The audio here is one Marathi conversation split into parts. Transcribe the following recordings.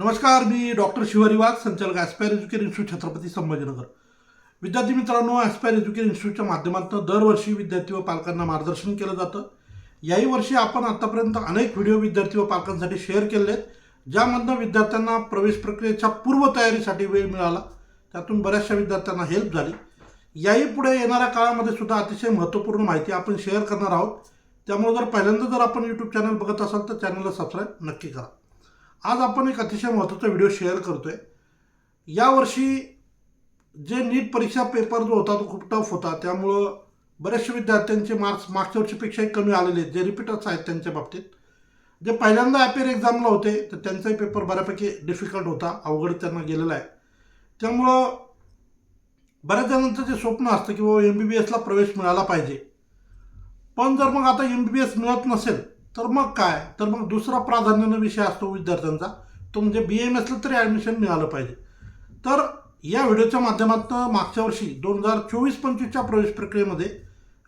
नमस्कार मी डॉक्टर शिवारी वाघ संचालक aspire education institute Chhatrapati Sambhajinagar. विद्यार्थी मित्रांनो ॲस्पायर एज्युकेशन इन्स्टिट्यूटच्या माध्यमातून दरवर्षी विद्यार्थी व पालकांना मार्गदर्शन केलं जातं. याही वर्षी आपण आतापर्यंत अनेक व्हिडिओ विद्यार्थी व पालकांसाठी शेअर केले आहेत ज्यामधनं विद्यार्थ्यांना प्रवेश प्रक्रियेच्या पूर्वतयारीसाठी वेळ मिळाला. त्यातून बऱ्याचशा विद्यार्थ्यांना हेल्प झाली. याही पुढे येणाऱ्या काळामध्ये सुद्धा अतिशय महत्त्वपूर्ण माहिती आपण शेअर करणार आहोत. त्यामुळे जर पहिल्यांदा जर आपण यूट्यूब चॅनल बघत असाल तर चॅनलला सबस्क्राईब नक्की करा. आज आपण एक अतिशय महत्त्वाचा व्हिडिओ शेअर करतोय. यावर्षी जे नीट परीक्षा पेपर जो होता तो खूप टफ होता. त्यामुळं बऱ्याचशा विद्यार्थ्यांचे मार्क्स मागच्या वर्षीपेक्षाही कमी आलेले आहेत जे रिपीटर्स आहेत त्यांच्या बाबतीत. जे पहिल्यांदा अपेअर एक्झामला होते तर त्यांचाही पेपर बऱ्यापैकी डिफिकल्ट होता अवघड त्यांना गेलेला आहे. त्यामुळं बऱ्याच जणांचं जे स्वप्न असतं की बाबा एम बी बी एसला प्रवेश मिळाला पाहिजे. पण जर मग आता एम बी बी एस मिळत नसेल तर मग काय? तर मग दुसरा प्राधान्यानं विषय असतो विद्यार्थ्यांचा. तो म्हणजे बी एम एसला तरी ॲडमिशन मिळालं पाहिजे. तर या व्हिडिओच्या माध्यमातून मागच्या वर्षी दोन हजार चोवीस पंचवीसच्या प्रवेश प्रक्रियेमध्ये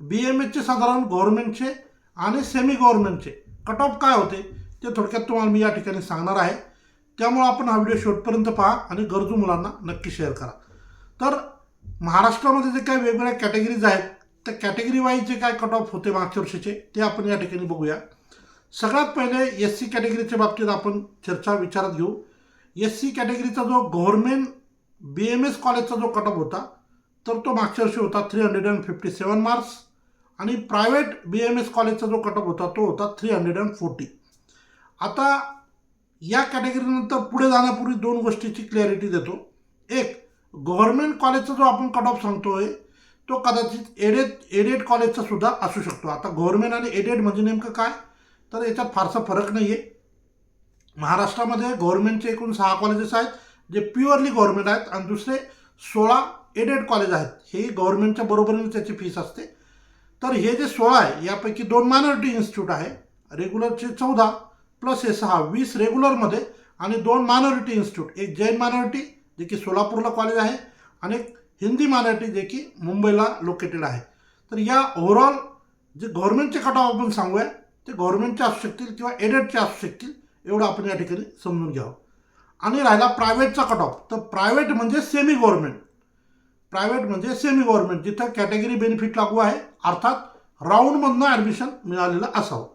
बी एम एसचे साधारण गव्हर्नमेंटचे आणि सेमी गव्हर्नमेंटचे कट ऑफ काय होते ते थोडक्यात तुम्हाला मी या ठिकाणी सांगणार आहे. त्यामुळं आपण हा व्हिडिओ शेवटपर्यंत पहा आणि गरजू मुलांना नक्की शेअर करा. तर महाराष्ट्रामध्ये जे काही वेगवेगळ्या कॅटेगरीज आहेत त्या कॅटेगरी वाईज जे काय कट ऑफ होते मागच्या वर्षीचे ते आपण या ठिकाणी बघूया. सगळ्यात पहिले एस सी कॅटेगरीच्या बाबतीत आपण चर्चा विचारात घेऊ. एस सी कॅटेगरीचा जो गव्हर्मेंट बी एम एस कॉलेजचा जो कटअप होता तर तो मागच्या वर्षी होता three hundred and fifty seven marks आणि प्रायव्हेट बी एम एस कॉलेजचा जो कटअप होता तो होता थ्री हंड्रेड अँड फोर्टी आता या कॅटेगरीनंतर पुढे जाण्यापूर्वी दोन गोष्टीची क्लॅरिटी देतो. एक गव्हर्मेंट कॉलेजचा जो आपण कट ऑफ सांगतोय तो कदाचित एडेड एडेड कॉलेजचा सुद्धा असू शकतो. आता गव्हर्मेंट आणि एडेड म्हणजे नेमकं काय? तर याच्यात फारसा फरक नाही आहे महाराष्ट्रामध्ये गव्हर्मेंटचे एकूण सहा कॉलेजेस आहेत जे प्युअरली गव्हर्मेंट आहेत आणि दुसरे सोळा एडेड कॉलेज आहेत. हे गव्हर्मेंटच्या बरोबरीने त्याची फीस असते. तर हे जे सोळा आहे यापैकी दोन मायनॉरिटी इन्स्टिट्यूट आहे. रेग्युलरचे चौदा प्लस हे सहा वीस रेग्युलरमध्ये आणि दोन मायनॉरिटी इन्स्टिट्यूट एक जैन मायनॉरिटी जे की सोलापूरला कॉलेज आहे आणि एक हिंदी मायनॉरिटी जे की मुंबईला लोकेटेड आहे. तर या ओव्हरऑल जे गव्हर्नमेंटचे कट ऑफ आपण सांगूया ते गव्हर्नमेंटचे असू शकतील किंवा एडेडचे असू शकतील एवढं आपण या ठिकाणी समजून घ्यावं. आणि राहिला प्रायव्हेटचा कट ऑफ तर प्रायव्हेट म्हणजे सेमी गव्हर्नमेंट प्रायव्हेट म्हणजे सेमी गव्हर्नमेंट जिथं कॅटेगरी बेनिफिट लागू आहे अर्थात राऊंडमधनं ॲडमिशन मिळालेलं असावं.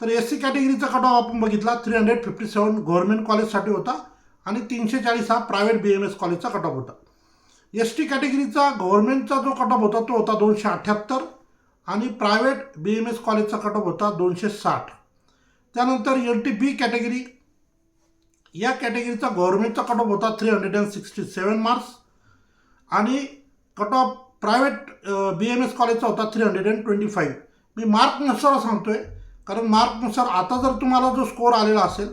तर एस सी कॅटेगरीचा कट ऑफ आपण बघितला three hundred fifty seven government कॉलेजसाठी होता आणि तीनशे चाळीस हा प्रायव्हेट बी एम एस कॉलेजचा कट ऑफ होता. एस टी कॅटेगरीचा गव्हर्नमेंटचा जो कट ऑफ होता तो होता दोनशे अठ्ठ्याहत्तर आणि प्रायव्हेट बी एम एस कॉलेजचा कट ऑफ होता दोनशे साठ. त्यानंतर एल टी बी कॅटेगरी या कॅटेगरीचा गव्हर्नमेंटचा कट ऑफ होता three hundred and sixty seven marks आणि cut off private B M S कॉलेजचा होता three hundred and twenty five मी मार्कनुसार सांगतो आहे कारण मार्कनुसार आता जर तुम्हाला जो स्कोअर आलेला असेल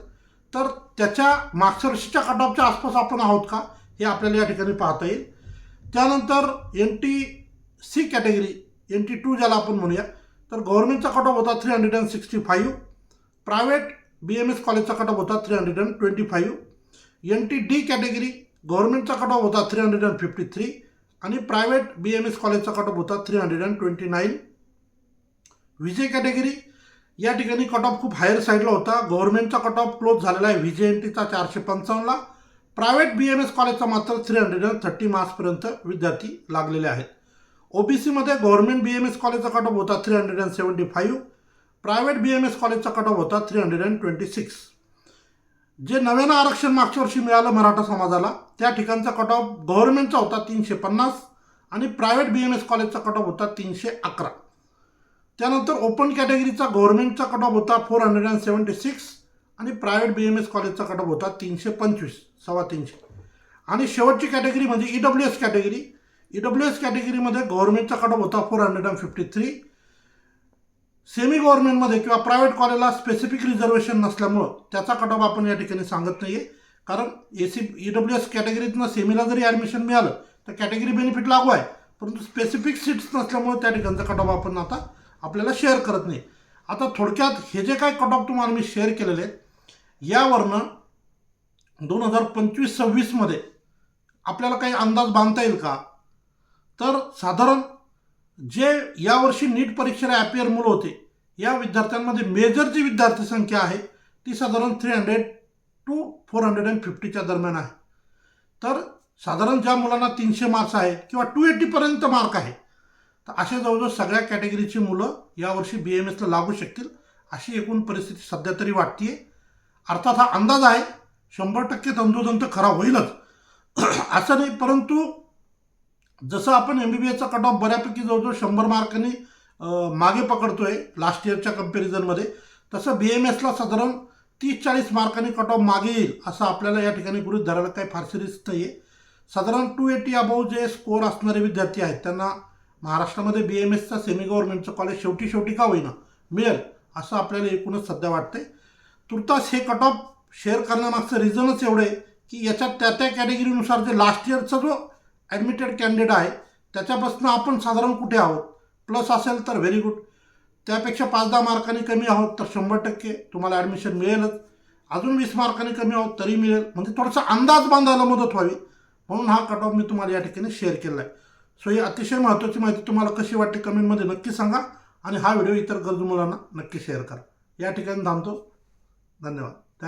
तर त्याच्या मागच्या वर्षीच्या कट ऑफच्या आसपास आपण आहोत का हे आपल्याला या ठिकाणी पाहता येईल. त्यानंतर N T C category N T two ज्याला आपण म्हणूया तर गव्हर्नमेंटचा कट ऑफ होता three hundred and sixty five private B M S कॉलेजचा कट ऑफ होता three hundred and twenty five N T D category गव्हर्नमेंटचा cut off होता three hundred and fifty three आणि प्रायव्हेट बी एम एस कॉलेजचा कट ऑफ होता three hundred and twenty nine V J category या ठिकाणी कट ऑफ खूप हायर साईडला होता. गव्हर्नमेंटचा कट ऑफ क्लोज झालेला आहे व्ही जे एन टीचा चारशे पंचावन्नला प्रायव्हेट बी एम एस कॉलेजचा मात्र थ्री हंड्रेड अँड थर्टी मार्क्सपर्यंत विद्यार्थी लागलेले आहेत. ओबीसीमध्ये गव्हर्नमेंट बी एम एस कॉलेजचा कट ऑफ होता three hundred and seventy five private B M S कॉलेजचा कट ऑफ होता three hundred and twenty six जे नव्यानं आरक्षण मागच्या वर्षी मिळालं मराठा समाजाला त्या ठिकाणचा कट ऑफ गव्हर्नमेंटचा होता तीनशे पन्नास आणि प्रायव्हेट बी एम एस कॉलेजचा कट ऑफ होता तीनशे अकरा. त्यानंतर ओपन कॅटेगरीचा गव्हर्नमेंटचा कट ऑफ होता four hundred and seventy six आणि प्रायव्हेट बी एम एस कॉलेजचा कट ऑफ होता तीनशे पंचवीस सव्वा तीनशे. आणि शेवटची कॅटेगरी म्हणजे E W S category E W S कॅटेगरीमध्ये गव्हर्नमेंटचा कट ऑफ होता four hundred and fifty three semi गव्हर्नमेंटमध्ये किंवा प्रायव्हेट कॉलेजला स्पेसिफिक रिझर्वेशन नसल्यामुळं त्याचा कट ऑफ आपण या ठिकाणी सांगत नाही आहे कारण A C E W S कॅटेगरीतनं सेमीला जरी ॲडमिशन मिळालं तर कॅटेगरी बेनिफिट लागू आहे. परंतु स्पेसिफिक सीट्स नसल्यामुळे त्या ठिकाणचा कट ऑफ आपण आता आपल्याला शेअर करत नाही. आता थोडक्यात हे जे काय कट ऑफ तुम्हाला मी शेअर केलेले आहेत यावरनं दोन हजार पंचवीस सव्वीसमध्ये आपल्याला काही अंदाज बांधता येईल का? तर साधारण जे यावर्षी नीट परीक्षेला ॲपियर मुलं होते या विद्यार्थ्यांमध्ये मेजर जी विद्यार्थी संख्या आहे ती साधारण three hundred to four hundred and फिफ्टीच्या दरम्यान आहे. तर साधारण ज्या मुलांना तीनशे मार्क्स आहे किंवा टू एटीपर्यंत मार्क आहे तर अशा जवळजवळ सगळ्या कॅटेगरीची मुलं यावर्षी बी एम एसला लागू शकतील अशी एकूण परिस्थिती सध्या तरी वाटते अर्थात हा अंदाज आहे शंभर टक्के तंतोतंत खरा होईलच. असं नाही परंतु जसं आपण एम बी बी एसचा कट ऑफ बऱ्यापैकी जवळजवळ शंभर मार्कांनी मागे पकडतोय लास्ट इयरच्या कम्पॅरिझनमध्ये तसं बी एम एसला साधारण तीस चाळीस मार्कांनी कट ऑफ मागे येईल असं आपल्याला या ठिकाणी गृहित धरायला काही फारशी रिस्क नाही आहे साधारण टू एटी अबाव जे स्कोअर असणारे विद्यार्थी आहेत त्यांना महाराष्ट्रामध्ये बी एम एसचा सेमी गव्हर्नमेंटचं कॉलेज शेवटी शेवटी का होईना मिळेल असं आपल्याला एकूणच सध्या वाटते तुर्तास हे कट ऑफ शेअर करण्यामागचं रिझनच एवढं आहे की याच्यात त्या त्या कॅटेगरीनुसार जे लास्ट इयरचा जो ॲडमिटेड कॅन्डिडेट आहे. त्याच्यापासून आपण साधारण कुठे आहोत? प्लस असेल तर व्हेरी गुड त्यापेक्षा पाच दहा मार्कांनी कमी आहोत तर शंभर टक्के तुम्हाला ॲडमिशन मिळेलच. अजून वीस मार्कांनी कमी आहोत तरी मिळेल. म्हणजे थोडासा अंदाज बांधायला मदत व्हावी. म्हणून हा कट ऑफ मी तुम्हाला या ठिकाणी शेअर केला आहे सो ही अतिशय महत्त्वाची माहिती तुम्हाला कशी वाटते कमेंटमध्ये नक्की सांगा. आणि हा व्हिडिओ इतर गरजू मुलांना नक्की शेअर करा. या ठिकाणी थांबतो. धन्यवाद.